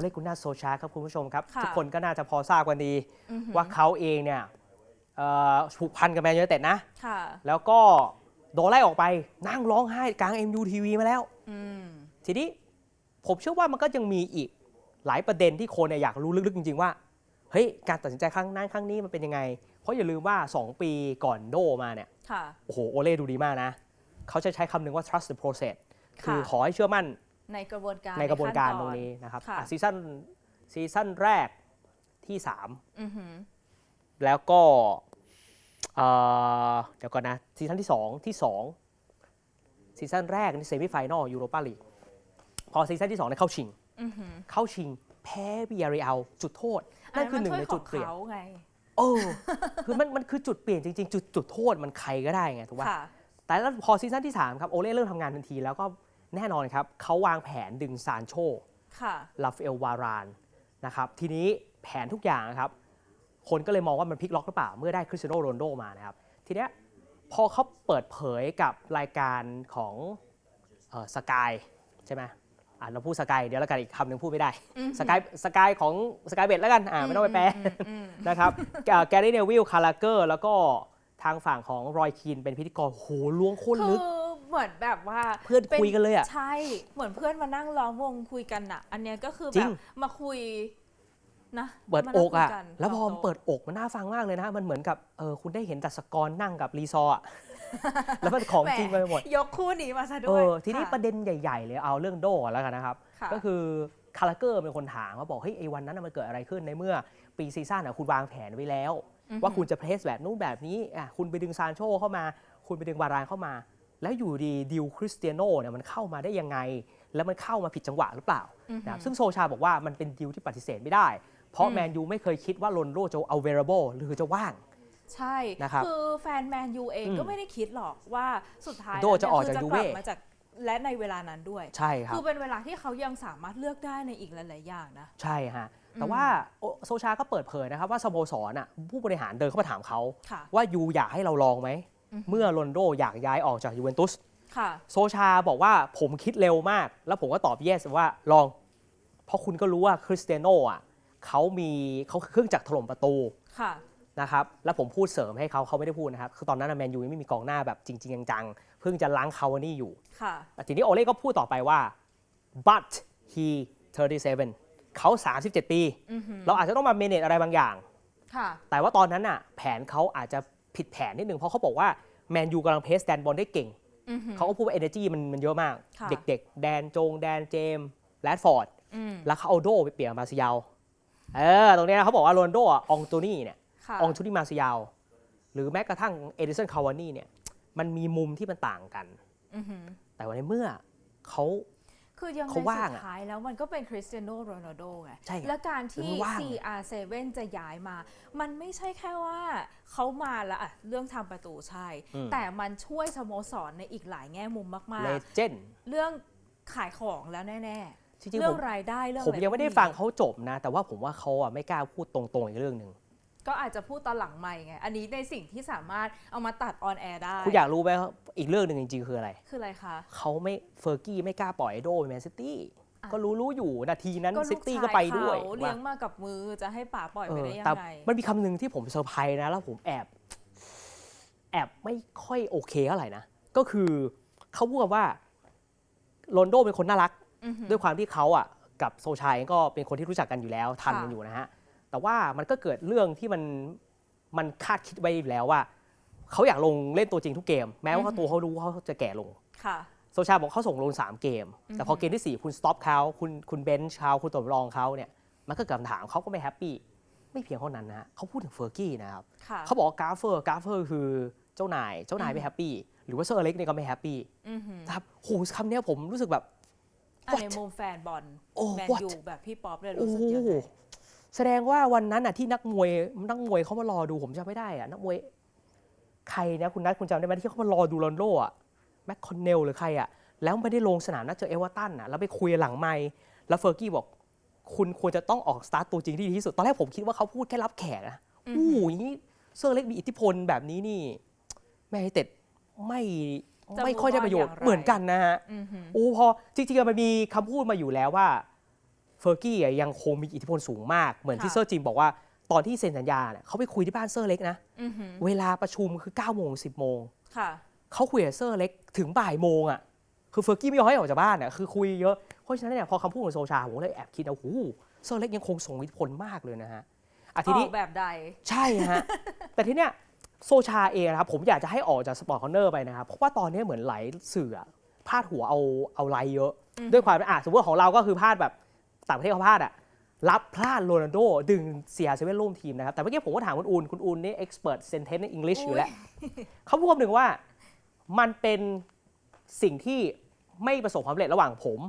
เล่กุน่าโซชาครับคุณผู้ชมครับ ค่ะ ทุกคนก็น่าจะพอทราบกันดี อือหือว่าเขาเองเนี่ยเอ่อผูกพันกับแมนยูไนเต็ดนะ ค่ะ แล้วก็โดนไล่ออกไปนั่งร้องไห้กลาง MUTV มาแล้ว อืม ทีนี้ผมเชื่อว่ามันก็ยังมีอีกหลายประเด็นที่คนเนี่ยอยากรู้ลึกๆจริงๆว่าเฮ้ยการตัดสินใจครั้งนั้นครั้งนี้มันเป็นยังไง เพราะอย่าลืมว่า 2 ปีก่อนโดมาเนี่ยค่ะ โอ้โหโอเล่ดูดีมากนะ เขาจะใช้คำหนึ่งว่า trust the process คือค่ะขอให้เชื่อมั่น ในกระบวนการในกระบวนการขั้ตรงนี้นะครับค่ะอะซีซั่นซีซั่นแรกที่อือหือ3แล้วก็เอ่อเดี๋ยวก่อนนะซีซั่นที่2ที่2ซีซั่นแรกนี่เซมิไฟแนลยูโรปาลีกพอซีซั่นที่2เนี่ยเข้าชิงอือหือเข้าชิง แพ้บิยาเรียลจุดโทษนั่นคือหนึ่งในจุดเปลี่ยนอันนั้นมันถ้วยของเขาไงเออคือมันมันคือจุดเปลี่ยนจริง ๆ จุดจุดโทษมันใครก็ได้ไงถูกป่ะค่ะแต่แล้วพอซีซั่นที่ 3 ครับ โอเล่เริ่มทำงานทันทีแล้วก็ แน่นอนครับเขาวางแผนดึงซานโชค่ะลาฟเอลวารานนะครับทีนี้แผนทุกอย่างนะครับ คนก็เลยมองว่ามันพลิกล็อกหรือเปล่า เมื่อได้คริสเตียโนโรนลโดมานะครับ ทีเนี้ยพอเขาเปิดเผยกับรายการของสกายใช่ไหมอ่าเราพูดสกายเดี๋ยวแล้วกันอีกคำหนึ่งพูดไม่ได้อืมสกายสกายของสกายเบ็ดแล้วกันอ่าไม่ต้องไปแปลมอืมอืมนะครับแกรี่เนวิลคาราเกอร์แล้วก็ทางฝั่งของรอยคีนเป็นพิธีกรโหล้วงโคตรคืลึอก เหมือนแบบว่าเพื่อนคุยกันเลยอะใช่ เหมือนเพื่อนมานั่งล้อมวงคุยกันอะอันเนี้ยก็คือจริแบงบมาคุยนะเปิดมาอนั่งกคุยอะกันแล้วพอต่มันเปิดอกมันน่าฟังมากเลยนะ มันเหมือนกับเออคุณได้เห็นดัชกรนั่งกับรีซอร์อะแล้วมันของแหมจริงไปหมด ยกคู่นี้มาซะเอด้วยอทีนี้ค่ประเด็นใหญ่ๆเลยเอาเรื่องโดก่อนแล้วกันนะครับค่ะก็คือคาราเกอร์เป็นคนถามว่าบอกเฮ้ยไอ้วันนั้นน่ะมันเกิดอะไรขึ้นในเมื่อปีซีซั่นอะคุณวางแผนไว้แล้วอือหือว่าคุณจะเพลสแบบนู้นแบบนี้อะคุณไปดึงซานโชเข้ามา คุณไปดึงวารานเข้ามา แล้วอยู่ดีดิวคริสเตียโนเนี่ยมันเข้ามาได้ยังไง แล้วมันเข้ามาผิดจังหวะหรือเปล่าอือหือนะครับซึ่งโซชาบอกว่ามันเป็นดิวที่ปฏิเสธไม่ได้ เพราะอืมแมนยูไม่เคยคิดว่าโรนโดจะ available หรือจะว่าง ใช่นะครับอแฟนแมนยูเองอืมก็ไม่ได้คิดหรอกว่าสุดท้ายโดจะออกแล้วจากเนี่ยยูคืเว่กลับมาจากและในเวลานั้นด้วย ใช่ครับ คือเป็นเวลาที่เขายังสามารถเลือกได้ในอีกหลาย ๆ อย่างนะ ใช่ฮะ แต่อืมว่าโอโซชาก็เปิดเผยนะครับว่าสโมสรอะผู้บริหารเดินเข้ามาถามเขาค่ะว่ายูอยากให้เราลองไหมอือหือ เมื่อโรนลโดอยากย้ายออกจากยูเวนตุสค่ะโซชาบอกว่าผมคิดเร็วมาก แล้วผมก็ตอบ yes ว่าลอง เพราะคุณก็รู้ว่าคริสเตียโนอะเขามีเขาเครื่องจักรถล่มประตูค่ะนะครับ แล้วผมพูดเสริมให้เขาเขาไม่ได้พูดนะครับ คือตอนนั้นแมนยูยังไม่มีกองหน้าแบบจริง ๆ จังๆ เพิ่งจะล้างคาวานี่อยู่ค่ะแต่ทีนี้โอเล่ก็พูดต่อไปว่า but he 37เขา 37 ปีอือหือเราอาจจะต้องมาเมเนจอะไรบางอย่างค่ะแต่ว่าตอนนั้นน่ะ แผนเขาอาจจะ ผิดแผนนิดนึงเพราะเขาบอกว่าแมนยูกำลังเพสแดนบอลได้เก่งอือหือเขาก็พูดว่า energy มันมันเยอะมาก ค่ะเด็กๆ แดนจง แดนเจมส์แรดฟอร์ดอืมแล้วเขาเอาโดไปเปลี่ยนมาซิยาวเออ ตรงเนี้ยเขาบอกว่าโรนลโดอะองโตนี่เนี่ยค่ะองชุติมาซิยาว หรือแม้กระทั่งเอดิสันคาวานี่เนี่ย มันมีมุมที่มันต่างกัน อือหือแต่ว่าในเมื่อเขา คือยังไงเขาว่างสุอะดท้ายแล้วมันก็เป็นคริสเตียโนโรนัลโดไงใช่ไงและการที่มันว่าง CR7 จะย้ายมา มันไม่ใช่แค่ว่าเขามาแล้วอะเรื่องทำประตูใช่อืมแต่มันช่วยสโมสรในอีกหลายแง่มุมมากเลเจนด์ๆเรื่องขายของแล้วแน่จๆริงๆเรื่ผองมรายได้เรื่องผมอะรยังไม่ได้พวกนี้ฟังเขาจบนะ แต่ว่าผมว่าเขาอะไม่กล้าพูดตรงๆอีกเรื่องหนึ่ง ก็อาจจะพูดตอนหลังใหม่ไง อันนี้ในสิ่งที่สามารถเอามาตัดออนแอร์ได้ คุณอยากรู้ไหมว่าอีกเรื่องหนึ่งจริง ๆ คืออะไร คืออะไรคะ เขาไม่เฟอร์กี้ไม่กล้าปล่อยไอโดไปแมนซิตี้อะก็รู้รู้อยู่นาทีนั้นก็ซิลูกตี้ชายก็ไปด้วยเขาเลี้ยงมากับมือจะให้ป๋าปล่อยเอไปอได้ยัแต่งไงมันมีคำหนึ่งที่ผมเซอร์ไพรส์นะ แล้วผมแอบ แอบไม่ค่อยโอเคเท่าไหร่นะ ก็คือเขาพูดกันว่าโรนลโดเป็นคนน่ารักอือหือด้วยความที่เขาอะ กับโซชายก็เป็นคนที่รู้จักกันอยู่แล้ว ทันค่ะกันอยู่นะฮะ แต่ว่ามันก็เกิดเรื่องที่มันมันคาดคิดไว้อยู่แล้วว่าเขาอยากลงเล่นตัวจริงทุกเกม แม้ว่าตัวเขารู้ว่าเขาจะแก่ลงค่ะโซชาบอกเขาส่งลง 3 เกม แต่พออือฮึเกมที่ 4 คุณสต็อปเขาคุณคุณเบนช์เขาคุณตัวรองเขาเนี่ยมันก็เกิดคำถามเขาก็ไม่แฮปปี้ไม่เพียงเท่านั้นนะฮะเขาพูดถึงเฟอร์กี้นะครับค่ะเขาบอกว่ากราฟเฟอร์กราฟเฟอร์คือเจ้านายเจ้านายอือฮึไม่แฮปปี้หรือว่าเซอร์อเล็กเนี่ยก็ไม่แฮปปี้อือหือนะครับโหคำเนี้ยผมรู้สึกแบบอะ What? ในมุมแฟนบอลโอ้แมน what? ยูแบบพี่ป๊อปเลยโอ้รู้สึกโหยังไง แสดงว่าวันนั้นอะที่นักมวยนักมวยเขามารอดูผมจำไม่ได้อะนักมวยใครนะคุณนัทคุณจำได้ไหมที่เขามารอดูรอนโดอะแม็กคอนเนลหรือใครอะแล้วไม่ได้ลงสนามนัดเจอเอเวอร์ตันอะแล้วไปคุยหลังไมค์แล้วเฟอร์กี้บอก คุณควรจะต้องออกสตาร์ตตัวจริงที่ดีที่สุด ตอนแรกผมคิดว่าเขาพูดแค่รับแขกนะอือโอ้หืโหออย่างนี้เซอร์เล็กมีอิทธิพลแบบนี้นี่แม่ให้เต็ดไม่จะไม่ค่อยได้ประโยชน์ move on อย่างไรเหมือนกันนะฮะอือหือโอ้พอจริงๆอะมันมีคำพูดมาอยู่แล้วว่า เฟอร์กี้อะยังคงมีอิทธิพลสูงมาก เหมือนที่ค่ะเซอร์จิมบอกว่าตอนที่เซ็นสัญญาเนี่ยเขาไปคุยที่บ้านเซอร์เล็กนะอือหือเวลาประชุมคือ9โมง10โมงค่ะเขาคุยกับเซอร์เล็กถึงบ่ายโมงอะคือเฟอร์กี้ไม่ยอมให้ออกจากบ้านอะคือคุยเยอะเพราะฉะนั้นเนี่ยพอคำพูดของโซชาผมเลยแอบคิดนะโอ้โหเซอร์เล็กยังคงส่งอิทธิพลมากเลยนะฮะอะทีอนี้อกแบบใดใช่ฮะแต่ทีเนี้ยโซชาเองนะครับผมอยากจะให้ออกจากสปอร์ตคอนเนอร์ไปนะครับเพราะว่าตอนนี้เหมือนไหลายสื่ออะพาดหัวเอาเอาไลค์เยอะอืมด้วยความอะสมมติของเราก็คือพลาดแบบ ต่างประเทศเขาพลาดอะรับพลาดโรนัลโดดึงเสียเซเว่นร่วมทีมนะครับ แต่เมื่อกี้ผมก็ถามคุณอูนคุณอูนนี่เอ็กซ์เพรสเซนเทนในอังกฤษอยู่แล้วเขาพูดคำหนึ่งว่ามันเป็นสิ่งที่ไม่ประสบความสำเร็จระหว่างผม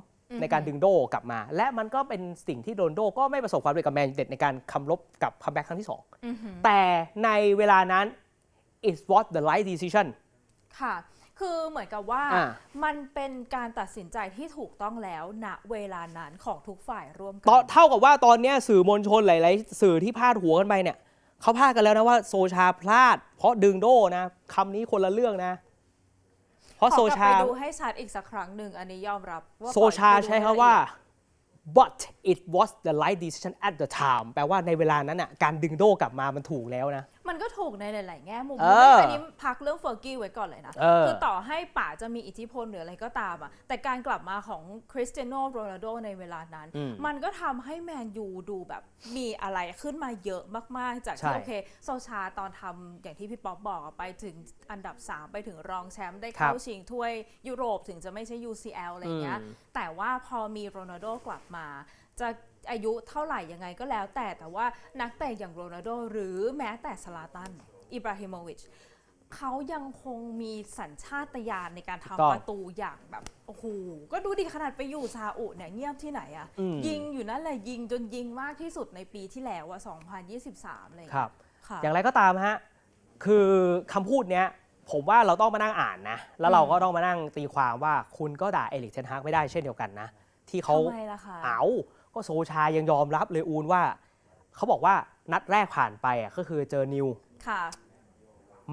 ในการดึงโดกลับมา และมันก็เป็นสิ่งที่โรนลโดก็ไม่ประสบความสำเร็จกับแมนยูเต็ดในการคำลบกับคัมแบ็กครั้งที่สองแต่ในเวลานั้น it was the right decision ค่ะ คือเหมือนกับว่าอ่า มันเป็นการตัดสินใจที่ถูกต้องแล้วณเวลานั้นของทุกฝ่ายร่วมกั ตอนเท่ากับว่าตอนเนี้ยสื่อมวลชนหลาย ๆ สื่อที่พาดหัวกันไปเนี่ยเขาพาดกันแล้วนะว่าโซชาพลาด เพราะดึงโดนะคำนี้คนละเรื่องนะ เพราะขโซอกลับชาไปดูให้ชัดอีกสักครั้งหนึ่งอันนี้ยอมรับว่าโซชาปล่อยไปดูใช้ให้คำว่า but it was the right decision at the time แปลว่าในเวลานั้นอะการดึงโดกลับมามันถูกแล้วนะ มันก็ถูกในหลาย ๆ แง่มุมเอออันนี้พักเรื่องเฟอร์กี้ไว้ก่อนเลยนะ เออ คือต่อให้ป่าจะมีอิทธิพลหรืออะไรก็ตามอะแต่การกลับมาของคริสเตียโนโรนัลโดในเวลานั้น อืม มันก็ทำให้แมนยูดูแบบมีอะไรขึ้นมาเยอะมาก ๆ จากใช่ ที่โอเคโซชาตอนทำอย่างที่พี่ป๊อปบอกอะไปถึงอันดับ 3 ไปถึงรองแชมป์ได้เข้าชิงถ้วยยุโรปถึงจะไม่ใช่ UCL อะไรเงี้ยอืมแต่ว่าพอมีโรนัลโดกลับมา จะอายุเท่าไหร่ยังไงก็แล้ว แต่แต่ว่านักเตะอย่างโรนัลโดหรือแม้แต่สลาตันอิบราฮิโมวิชเขายังคงมีสัญชาตญาณในการถูกต้องทำประตูอย่างแบบโอ้โหก็ดูดิขนาดไปอยู่ซาอุเนี่ยเงียบที่ไหนอะอืม ยิงอยู่นั่นแหละยิงจนยิงมากที่สุดในปีที่แล้วอะ2023อะไรอย่างครัเงี้บยค่ะ อย่างไรก็ตามฮะ คือคำพูดเนี้ย ผมว่าเราต้องมานั่งอ่านนะ แล้วเราก็ต้องมานั่งตีความว่าคุณก็ด่าเอลิกเทนฮากไม่ได้เช่นเดียวกันนะ ที่เขาทำไมล่ะคะ เอา ก็โซชายังยอมรับเลยอูนว่า เขาบอกว่านัดแรกผ่านไปอะก็คือเจอนิว ค่ะ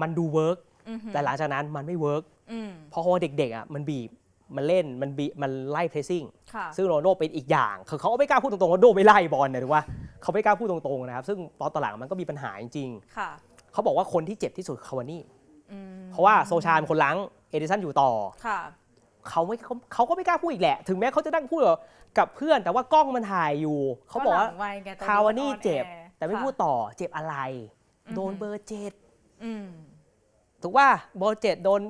มันดูเวิร์กอือหือแต่หลังจากนั้นมันไม่เวิร์กอืมเพราะว่าเด็กๆอะมันบีบมันเล่นมันบีบมันไล่เพรสซิ่ง ค่ะซึ่งโรนลโดเป็นอีกอย่าง คือเขาก็ไม่กล้าพูดตรงๆว่าโดไม่ไล่บอลเนี่ยถูกว่าเขาไม่กล้าพูดตรงๆนะครับ ซึ่งตอนต่อหลังมันก็มีปัญหาจริงค่ะๆเขาบอกว่าคนที่เจ็บที่สุดคือคาวานี่ อืมเพราะว่าโซชาเป็นคนล้างเอดิสันอยู่ต่อ ค่ะ เขาไม่เขาเขาก็ไม่กล้าพูดอีกแหละ ถึงแม้เขาจะนั่งพูดกับเพื่อนแต่ว่ากล้องมันถ่ายอยู่เขาบอกว่าหลังวัยไงตอคาวานี่มัออเจ็บแอร์แต่ไม่ค่ะพูดต่อเจ็บอะไรอือหือโดนเบอร์เจ็ดอืมถูกว่าเบอร์เจ็ดโดน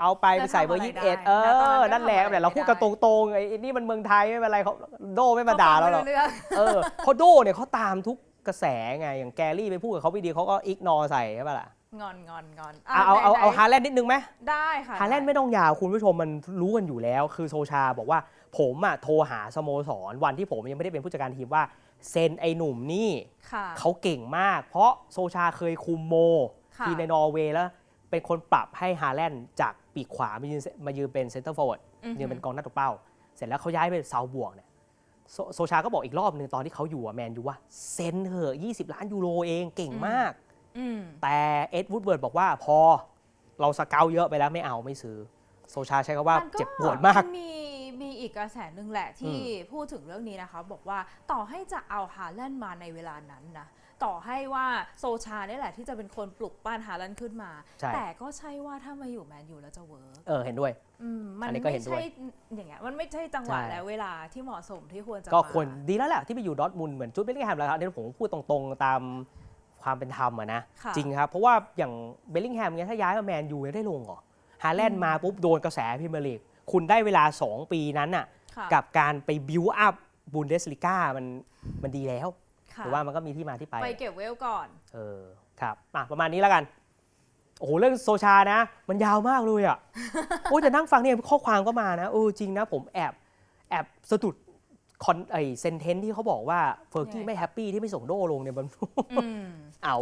เอาไปแล้ไปวใส่เบอร์ทำอะไรยี่สิบเอ็ดได้เอแล้วตอนนั้นอก็นั่นแหละทำอะไรแต่เราพูดกันไม่ตได้รงๆไอ้นี่มันเมืองไทยไม่เป็นไรเขาโดไม่มาด่าเราหรอกเขฟังไม่เงเออเพราะโดเนี่ยเขาตามทุกกระแสไงอย่างแกรี่ไปพูดกับเขาไม่ดีเขาก็อิกนอใส่ใช่ปะล่ะ งอนงอนงอนเอาเอาเอาไหนๆเอาฮาแลนด์นิดนึงไหมได้ค่ะฮาแลนด์ไม่ต้องยาวคุณผู้ชมมันรู้กันอยู่แล้ว คือโซชาบอกว่า ผมอะโทรหาสโมสร วันที่ผมยังไม่ได้เป็นผู้จัดการทีมว่าเซ็นไอ้หนุ่มนี่ค่ะ เขาเก่งมาก เพราะโซชาเคยคุมโมค่ะ ทีมในนอร์เวย์แล้ว เป็นคนปรับให้ฮาแลนด์จากปีกขวามายืนมายืนเป็นเซนเตอร์ฟอร์เวิร์ดอือหือยืนเป็นกองหน้าตัวเป้า เสร็จแล้วเขาย้ายไปเซาบวกเนี่ยโซโซชาก็บอกอีกรอบหนึ่งตอนที่เขาอยู่อะแมนยูว่าเซ็นเถอะ20 ล้านยูโรเองเก่งมากอืม แต่เอ็ดวูดเวิร์ดบอกว่าพอเราสเกลเยอะไปแล้วไม่เอาไม่ซื้อ โซชาใช้คำว่าเจ็บปวดมากนมีมีอีกกระแสหนึ่งแหละที่พูดถึงเรื่องนี้นะคะ บอกว่าต่อให้จะเอาฮาแลนด์มาในเวลานั้นนะต่อให้ว่าโซชาเนี่ยแหละที่จะเป็นคนปลุกปั้นฮาแลนด์ขึ้นมาใช่แต่ก็ใช่ว่าถ้ามาอยู่แมนยูแล้วจะเวิร์กเออเห็นด้วยอืมมันอันนี้ก็ไม่เห็นด้วยใช่อย่างเงี้ยมันไม่ใช่จังหวะใช่และเวลาที่เหมาะสมที่ควรจะก็มาควรดีแล้วแหละที่ไปอยู่ดอร์ทมุนด์เหมือนจุดเบลลิงแฮมแล้วครับอันนี้ผมพูดตรงๆตาม ความเป็นธรรมอะนะค่ะจริงครับ เพราะว่าอย่างเบลลิงแฮมเนี่ยถ้าย้ายมาแมนยูเนี่ยได้ลงเหรอฮาแลนด์มาปุ๊บโดนกระแสพรีเมียร์ลีกคุณได้เวลา 2 ปีนั้นน่ะค่ะกับการไปบิวอัพบุนเดสลิก้ามันมันดีแล้วค่ะหรือว่ามันก็มีที่มาที่ไป ไปเก็บเวลก่อน เออครับอะประมาณนี้แล้วกันโอ้โหเรื่องโซชานะ มันยาวมากเลยอะ โอ้ยแต่นั่งฟังเนี่ยข้อความก็มานะเออจริงนะผมแอบแอบสะดุด คอนไอเซนเทนที่เขาบอกว่าเฟอร์กี้ยังไงไม่แฮปปี้ที่ไม่ส่งโดลงเนี่ยมันอืมเอา